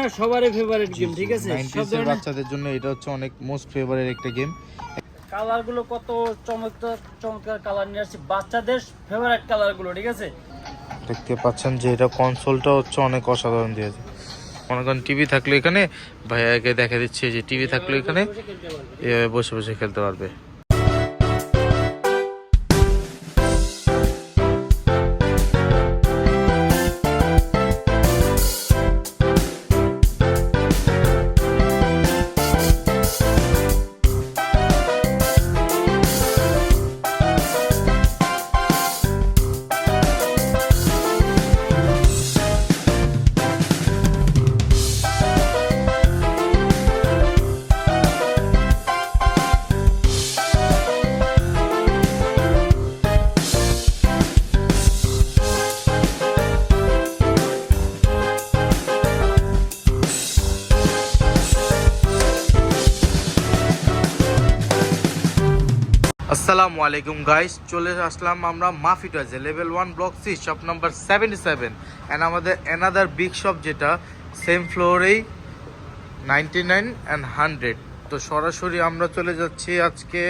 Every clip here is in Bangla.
না সবারই ফেভারিট গেম ঠিক আছে? সব ধরনের বাচ্চাদের জন্য এটা হচ্ছে অনেক মোস্ট ফেভারিট একটা গেম কালারগুলো কত চমৎকার চমৎকার কালার নিয়ে আসছে। বাচ্চাদের ফেভারিট কালারগুলো ঠিক আছে? দেখতে পাচ্ছেন যে এটা কনসোলটা হচ্ছে অনেক অসাধারণ দিয়েছে। মনে করেন টিভি থাকলে এখানে ভাইয়াকে দেখা দিচ্ছে যে টিভি থাকলে এখানে। এভাবে বসে বসে খেলতে পারবে। আসসালামু আলাইকুম গাইস চলে আসলাম আমরা মাফি টয়েজে level one block C shop number seventy seven and আমাদের অ্যানাদার বিগ শপ যেটা সেম ফ্লোরেই নাইনটি নাইন অ্যান্ড হান্ড্রেড তো সরাসরি আমরা চলে যাচ্ছি আজকে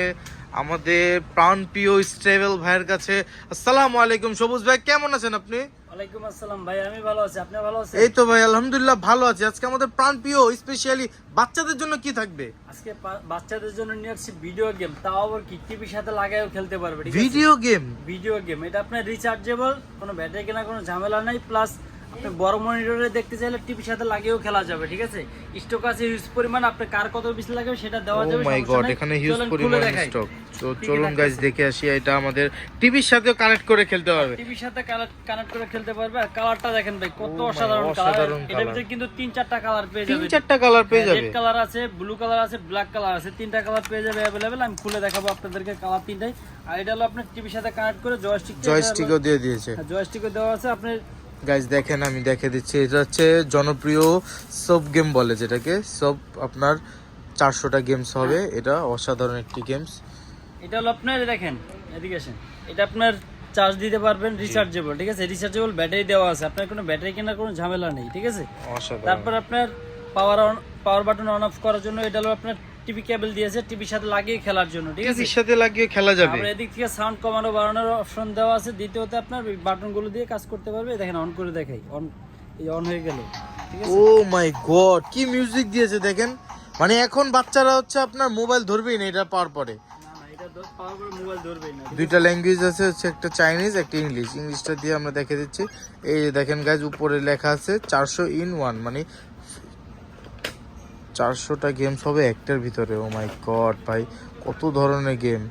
আমাদের প্রাণপ্রিয় স্ট্রেভেল ভাইয়ের কাছে। আসসালামু আলাইকুম, সবুজ ভাই, কেমন আছেন আপনি? ওয়ালাইকুম আসসালাম। ভাই আমি ভালো আছি। আপনি ভালো আছেন? এই তো ভাই আলহামদুলিল্লাহ ভালো আছি। আজকে আমাদের প্রাণপ্রিয় স্পেশালি বাচ্চাদের জন্য কি থাকবে? আজকে বাচ্চাদের জন্য নিয়ে আসছি ভিডিও গেম তাও আবার কি? টিভির সাথে খেলতে পারবে ভিডিও গেম ভিডিও গেম এটা আপনার রিচার্জেবল কোনো ব্যাটারি কেনা কোনো ঝামেলা নাই। প্লাস আপনি বড় মনিটরে দেখতে চাইলে টিভির সাথে লাগিয়েও খেলা যাবে ঠিক আছে? স্টক আছে হিউজ পরিমাণ আপনি কার কত পিস লাগবে সেটা দেওয়া ও যাবে মাই গড এখানে হিউজ পরিমাণ স্টক তো চলুন থাকতেছে? দেখে আসি এটা আমাদের টিভির সাথেও কানেক্ট করে খেলতে পারবে। টিভির সাথে কানেক্ট করে খেলতে পারবে। আর কালারটা দেখেন ভাই কত Oh অসাধারণ কালার এটার ভিতরে কিন্তু তিন চারটা কালার পেয়ে যাবে তিন চারটা কালার পেয়ে যাবে। রেড কালার আছে ব্লু কালার আছে ব্ল্যাক কালার আছে তিনটা কালার পেয়ে যাবে অ্যাভেলেবেল আমি খুলে দেখাবো আপনাদেরকে কালার তিনটাই। আর এটা হলো আপনার টিভির সাথে কানেক্ট করে জয়স্টিক জয়স্টিকও দিয়ে দিয়েছে। জয়স্টিকও দেওয়া আছে। আপনার গাইজ দেখেন আমি দেখে দিচ্ছি। এটা হচ্ছে জনপ্রিয় সব গেম বলে যেটাকে। সব আপনার চারশোটা গেমস হবে। এটা অসাধারণ একটি গেমস এটা হলো আপনার দেখেন এদিকে আসেন। এটা আপনার চার্জ দিতে পারবেন রিচার্জেবল ঠিক আছে? রিচার্জেবল ব্যাটারি দেওয়া আছে। আপনার কোনো ব্যাটারি কেনার কোনো ঝামেলা নেই ঠিক আছে? তারপর আপনার power on power button on off করার জন্য এটা হলো আপনার টিভি কেবল দিয়েছে টিভির সাথে লাগিয়ে খেলার জন্য ঠিক আছে? টিভির সাথে লাগিয়ে খেলা যাবে। আমরা এদিক থেকে সাউন্ড কমানো বাড়ানোর অপশন দেওয়া আছে। দ্বিতীয়তে আপনার বাটনগুলো দিয়ে কাজ করতে পারবে। দেখেন অন করে দেখাই। অন এই অন হয়ে গেল। ও মাই গড কি মিউজিক দিয়েছে দেখেন। মানে এখন বাচ্চারা হচ্ছে আপনার মোবাইল ধরবেই না এটা পাওয়ার পরে। দুইটা ল্যাঙ্গুয়েজ আছে হচ্ছে একটা চাইনিজ একটা ইংলিশ ইংলিশটা দিয়ে আমরা দেখে দিচ্ছি। এই দেখেন গাইজ উপরে লেখা আছে চারশো ইন ওয়ান মানে চারশোটা গেমস হবে একটার ভিতরে। ও মাই গড ভাই কত ধরনের গেম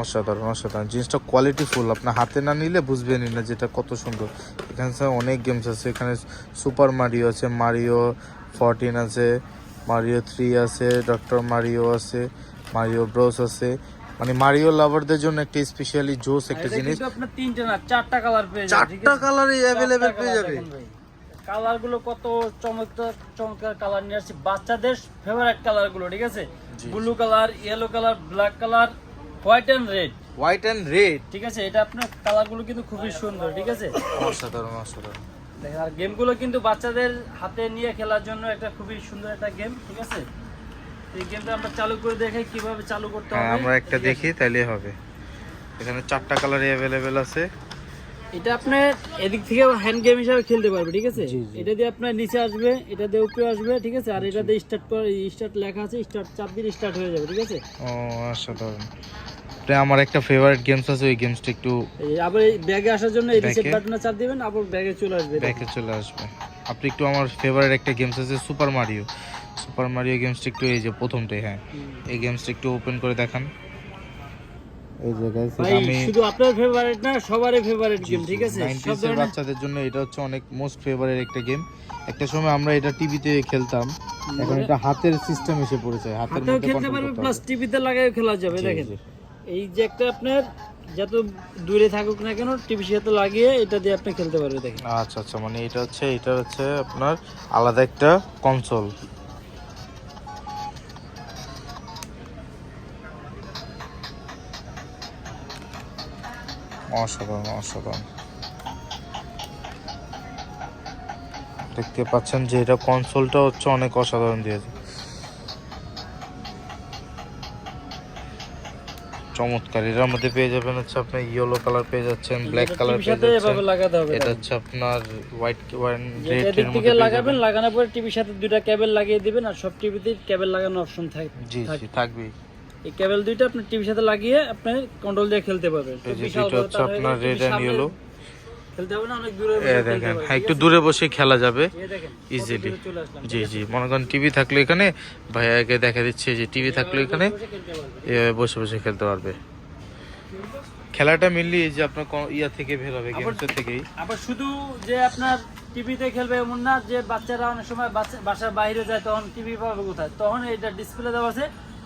অসাধারণ অসাধারণ। জিনিসটা কোয়ালিটি ফুল আপনার হাতে না নিলে বুঝবেনই না যেটা কত সুন্দর। এখানে স্যার অনেক গেমস আছে এখানে সুপার মারিও আছে মারিও ফরটিন আছে মারিও থ্রি আছে ডক্টর মারিও আছে মারিও ব্রোস আছে। মানে মারিও লাভারদের জন্য একটা স্পেশালি জোস একটা জিনিস। আপনার তিনটে না চারটা কালার পেয়ে যাবে চারটা কালারই অ্যাভেলেবেল পেয়ে যাবে। কালারগুলো কত চমৎকার চমৎকার কালার নিয়ে আসছে। বাচ্চাদের ফেভারিট কালারগুলো ঠিক আছে? Blue colour yellow colour black colour white and red white and red ঠিক আছে? এটা আপনার কালারগুলো কিন্তু খুবই সুন্দর ঠিক আছে? অসাধারণ অসাধারণ। দেখেন আর গেমগুলো কিন্তু বাচ্চাদের হাতে নিয়ে খেলার জন্য একটা খুবই সুন্দর একটা গেম ঠিক আছে? এই গেমটা আমরা চালু করে দেখাই কীভাবে চালু করতে হ্যাঁ হবে আমরা একটা দেখি তাইলে হবে। এখানে চারটা কালারই অ্যাভেলেবেল আছে। এটা আপনার এদিক থেকে হ্যান্ড গেম হিসাবে খেলতে পারবে ঠিক আছে। এটা দিয়ে আপনার নিচে আসবে এটা দিয়ে উপরে আসবে ঠিক আছে? আর এটা দিয়ে স্টার্ট করে স্টার্ট লেখা আছে স্টার্ট চাপ দিলে স্টার্ট হয়ে যাবে ঠিক আছে? ও অসাধারণ। আমার একটা ফেভারিট গেমস আছে ওই গেমসটা একটু এই আবার এই ব্যাগে আসার জন্য এই রিসেট Back এ? বাটনে চাপ দিবেন আবার ব্যাগে চলে আসবে ব্যাগে চলে আসবে। আপনি একটু আমার ফেভারিট একটা গেমস আছে সুপার মারিও সুপার মারিও গেমসটা একটু এই যে প্রথমটাই হ্যাঁ। এই গেমসটা একটু ওপেন করে দেখান। এই যে ভাই আমি শুধু আপনার ফেভারিট না সবারই ফেভারিট গেম ঠিক আছে? সব ধরনের বাচ্চাদের জন্য এটা হচ্ছে অনেক মোস্ট ফেভারিট একটা গেম একটা সময় আমরা এটা টিভিতে খেলতাম। এখন এটা হাতের সিস্টেম এসে পড়েছে হাতের মধ্যে খেলতে পারবে প্লাস টিভিতে লাগাই খেলা যাবে দেখেন। এই যে একটা আপনার যত দূরে থাকুক না কেন টিভির সাথে লাগিয়ে এটা দিয়ে আপনি খেলতে পারবে দেখেন। আচ্ছা আচ্ছা মানে এটা হচ্ছে এটা হচ্ছে আপনার আলাদা একটা কনসোল অসাধারণ অসাধারণ। দেখতে পাচ্ছেন যে এটা কনসোলটা হচ্ছে অনেক অসাধারণ দিয়েছে। চমৎকার। এটার মধ্যে পেয়ে যাবেন হচ্ছে আপনি ইয়েলো কালার পেয়ে যাচ্ছেন ব্ল্যাক কালার পেয়ে যাচ্ছেন। লাগাতে হবে এটা হচ্ছে আপনার হোয়াইট রেড এর মধ্যে লাগাবেন লাগানোর পরে টিভির সাথে দুইটা কেবল লাগিয়ে দিবেন আর সব টিভিতে কেবল লাগানোর অপশন থাকে জি জি থাকবে এই কেবল দুইটা আপনি টিভির সাথে লাগিয়ে আপনি কন্ট্রোল দিয়ে খেলতে পারবেন। আপনার দূরে এ দেখেন হ্যাঁ একটু দূরে বসে খেলা যাবে। এই দেখেন ইজিলি জি জি? মনে করেন টিভি থাকলে এখানে ভাইয়াকে দেখা দিচ্ছে যে টিভি থাকলে এখানে বসে এভাবে বসে বসে খেলতে পারবে। খেলাটা মেনলি যে আপনার ইয়া থেকে বের হবে গেমসের থেকেই। আবার শুধু যে আপনার টিভিতে খেলবে এমন না যে বাচ্চারা অনেক সময় বাসার বাইরে যায় তখন টিভি পাবে কোথায়? তখন এটা ডিসপ্লে দেওয়া আছে।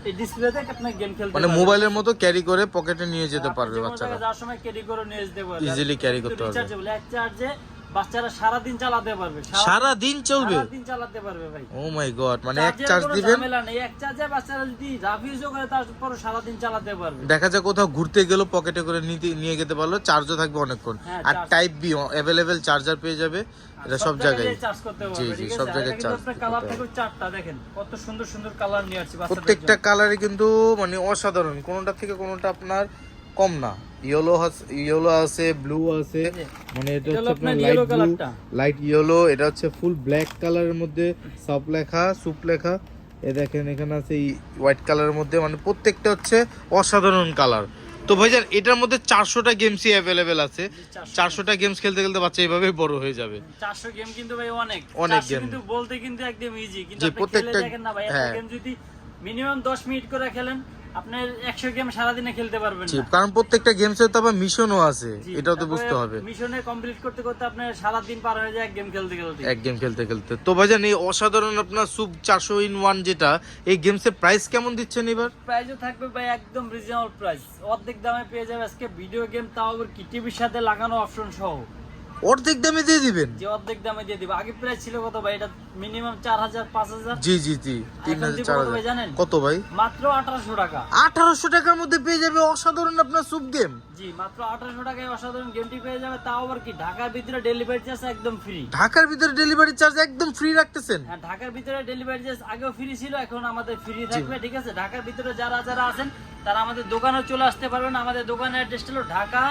এই ডিসপ্লেতে আপনি গেম খেলতে মানে মোবাইলের মতো ক্যারি করে পকেটে নিয়ে যেতে পারবে বাচ্চারা। যাওয়ার সময় ক্যারি করে নিয়ে যেতে পারবে ইজিলি ক্যারি করতে পারবে। রিচার্জেবল এক চার্জে বাচ্চারা সারা দিন চালাতে পারবে। সারা- দিন চলবে? সারা দিন চালাতে পারবে ভাই। ও মাই গড মানে এক চার্জ দিবেন? ঝামেলা নেই। এক চার্জে বাচ্চারা যদি রাফ ইউজও করে তারপর সারা দিন চালাতে পারবে। দেখা যায় কোথাও ঘুরতে গেল পকেটে করে নিতে নিয়ে যেতে পারল চার্জও থাকবে অনেকক্ষণ। হ্যাঁ, আর টাইপ বি অ্যাভেলেবেল চার্জার পেয়ে যাবে। এটা সব জায়গায়। চার্জ করতে পারবে জি, জি, সব জায়গায় করতে কালার। চারটা দেখেন। কত সুন্দর সুন্দর কালার নিয়ে আসছে প্রত্যেকটা। কালারই কিন্তু মানে অসাধারণ। কোনোটা থেকে কোনোটা আপনার কম না। ইয়েলো ইয়েলো আছে ব্লু আছে মানে এটা হচ্ছে আপনার লাইট ব্লু লাইট ইয়েলো এটা হচ্ছে ফুল ব্ল্যাক কালারের মধ্যে সব লেখা সুপ লেখা। এ দেখেন এখানে আছে হোয়াইট কালারের মধ্যে মানে প্রত্যেকটা হচ্ছে অসাধারণ কালার তো ভাইজান এটার মধ্যে চারশোটা গেমসই অ্যাভেলেবেল আছে। চারশোটা গেমস খেলতে খেলতে বাচ্চা এইভাবে বড় হয়ে যাবে। 400 গেম কিন্তু ভাই অনেক। অনেক 400 game। কিন্তু বলতে কিন্তু একদম ইজি কিন্তু প্রত্যেকটা- দেখেন না ভাই একটা হ্যাঁ। গেম যদি মিনিমাম 10 মিনিট করে খেলেন আপনার 100 গেম সারা দিনে খেলতে পারবেন না। কারণ প্রত্যেকটা গেমসের তো আবার মিশনও আছে এটাও তো বুঝতে হবে। মিশনে কমপ্লিট করতে করতে আপনার সারা দিন পার হয়ে যায় এক গেম খেলতে খেলতে। এক গেম খেলতে খেলতে। তো ভাইজান এই অসাধারণ আপনার সুপ চারশো ইন ওয়ান যেটা এই গেমসের প্রাইস কেমন দিচ্ছেন এবার? প্রাইসও থাকবে ভাই একদম রিজনেবল প্রাইস অর্ধেক দামে পেয়ে যাবে আজকে ভিডিও গেম তাও আবার কি? টিভির সাথে লাগানো অপশন সহ। অর্ধেক দামে দিয়ে দিবেন। যে অর্ধেক দামে দিয়ে দিবে। আগে প্রাইস ছিল কত ভাই? এটা মিনিমাম চার হাজার পাঁচ হাজার? জি জি জি তিন এখন হাজার দিব চার কত ভাই হাজার জানেন? কত ভাই? মাত্র আঠারোশো টাকা। আঠারোশো টাকার মধ্যে পেয়ে যাবে অসাধারণ আপনার সুপ গেম জি মাত্র আঠারোশো টাকায় অসাধারণ গেমটি পেয়ে যাবে। তাও আবার কি ঢাকার ভিতরে ডেলিভারি চার্জ একদম ফ্রি ঢাকার ভিতরে ডেলিভারি চার্জ একদম ফ্রি রাখতেছেন। হ্যাঁ ঢাকার ভিতরে ডেলিভারি চার্জ আগেও ফ্রি ছিল এখন আমাদের ফ্রি থাকবে ঠিক আছে? ঢাকার ভিতরে যারা যারা আছেন তারা আমাদের দোকানে চলে আসতে পারবেন। আমাদের দোকানের অ্যাড্রেস হলো Dhaka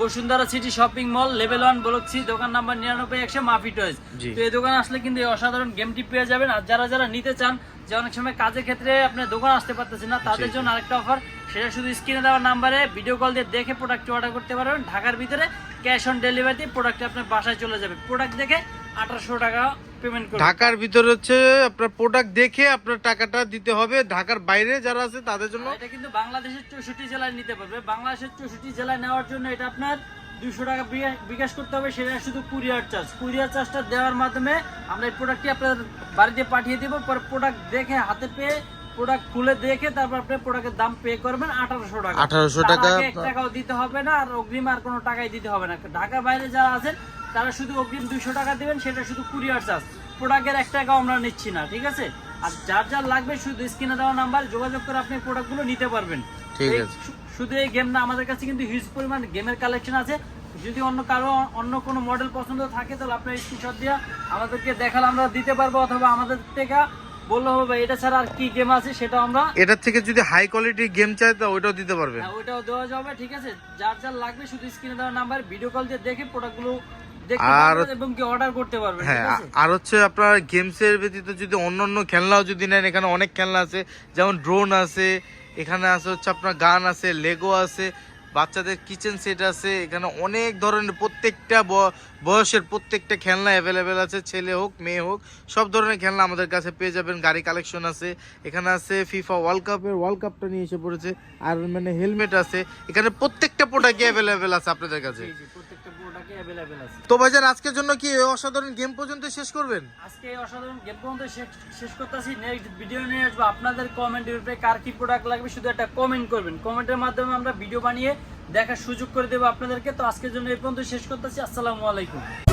Bashundhara city shopping mall level one বলছি সি দোকান নাম্বার নিরানব্বই একশো মাফি টয়েস তো এই দোকান আসলে কিন্তু এই অসাধারণ গেমটি পেয়ে যাবেন। আর যারা যারা নিতে চান যে অনেক সময় কাজের ক্ষেত্রে আপনার দোকান আসতে পারতেছেন না তাদের জন্য আরেকটা অফার সেটা শুধু স্ক্রিনে দেওয়া নাম্বারে ভিডিও কল দিয়ে দেখে প্রোডাক্টটি অর্ডার করতে পারবেন। ঢাকার ভিতরে ক্যাশ অন ডেলিভারিতে প্রোডাক্টটি আপনার বাসায় চলে যাবে। প্রোডাক্ট দেখে আঠারোশো টাকা পেমেন্ট করবেন ঢাকার ভিতরে হচ্ছে আপনার প্রোডাক্ট দেখে আপনার টাকাটা দিতে হবে। ঢাকার বাইরে যারা আছে তাদের জন্য এটা কিন্তু বাংলাদেশের চৌষট্টি জেলায় নিতে পারবে। বাংলাদেশের চৌষট্টি জেলায় নেওয়ার জন্য এটা আপনার দুশো টাকা বিকাশ করতে হবে। সেটা শুধু কুরিয়ার চার্জ কুরিয়ার চার্জটা দেওয়ার মাধ্যমে আমরা এই প্রোডাক্টটি আপনার বাড়িতে পাঠিয়ে দেবো। পর প্রোডাক্ট দেখে হাতে পেয়ে প্রোডাক্ট খুলে দেখে তারপর আপনি প্রোডাক্টের দাম পে করবেন আঠারোশো টাকা। 1800 তার টাকা এক টাকাও দিতে হবে না আর অগ্রিম আর কোনো টাকাই দিতে হবে না। ঢাকার বাইরে যারা আছেন তারা শুধু অগ্রিম দুশো টাকা দেবেন সেটা শুধু কুরিয়ার চার্জ প্রোডাক্টের এক টাকাও আমরা নিচ্ছি না ঠিক আছে? আর যার যার লাগবে শুধু স্ক্রিনে দেওয়া নাম্বার যোগাযোগ করে আপনি প্রোডাক্টগুলো নিতে পারবেন। ঠিক আছে। শুধু এই গেম না আমাদের কাছে কিন্তু হিউজ পরিমাণ গেমের কালেকশন আছে। যদি অন্য কারও অন্য কোনো মডেল পছন্দ থাকে তাহলে আপনার স্ক্রিনশট দিয়ে আমাদেরকে দেখালে আমরা দিতে পারব অথবা আমাদের থেকে বললে হবে এটা ছাড়া আর কি গেম আছে সেটা আমরা এটার থেকে যদি হাই কোয়ালিটির গেম চাই তো ওইটাও দিতে পারবেন। হ্যাঁ, ওইটাও দেওয়া যাবে ঠিক আছে? যার যার লাগবে শুধু স্ক্রিনে দেওয়া নাম্বার ভিডিও কল দিয়ে দেখে প্রোডাক্টগুলো আর- অর্ডার করতে পারবেন হ্যাঁ আর হচ্ছে আপনার গেমসের ব্যতীত যদি অন্য অন্য খেলনাও যদি নেন এখানে অনেক খেলনা আছে যেমন ড্রোন আছে এখানে আছে হচ্ছে আপনার গান আছে লেগো আছে বাচ্চাদের কিচেন সেট আছে এখানে অনেক ধরনের প্রত্যেকটা বয়সের প্রত্যেকটা খেলনা অ্যাভেলেবেল আছে ছেলে হোক মেয়ে হোক সব ধরনের খেলনা আমাদের কাছে পেয়ে যাবেন গাড়ি কালেকশন আছে এখানে আছে ফিফা ওয়ার্ল্ড কাপের ওয়ার্ল্ড কাপটা নিয়ে এসে পড়েছে আর মানে হেলমেট আছে এখানে প্রত্যেকটা প্রোডাক্ট অ্যাভেলেবেল আছে আপনাদের কাছে। প্রত্যেকটা আছে। তো ভাইজান আজকের জন্য কি এই অসাধারণ গেম পর্যন্ত শেষ করবেন? আজকে এই অসাধারণ গেম পর্যন্ত শেষ- শেষ করতেছি। নেক্সট ভিডিও নিয়ে আসব। আপনাদের কমেন্টের উপরে কার কি প্রোডাক্ট লাগবে শুধু একটা কমেন্ট করবেন। কমেন্টের মাধ্যমে আমরা ভিডিও বানিয়ে দেখার সুযোগ করে দেবো আপনাদেরকে। তো আজকের জন্য এই পর্যন্ত শেষ করতেছি। আসসালামু আলাইকুম।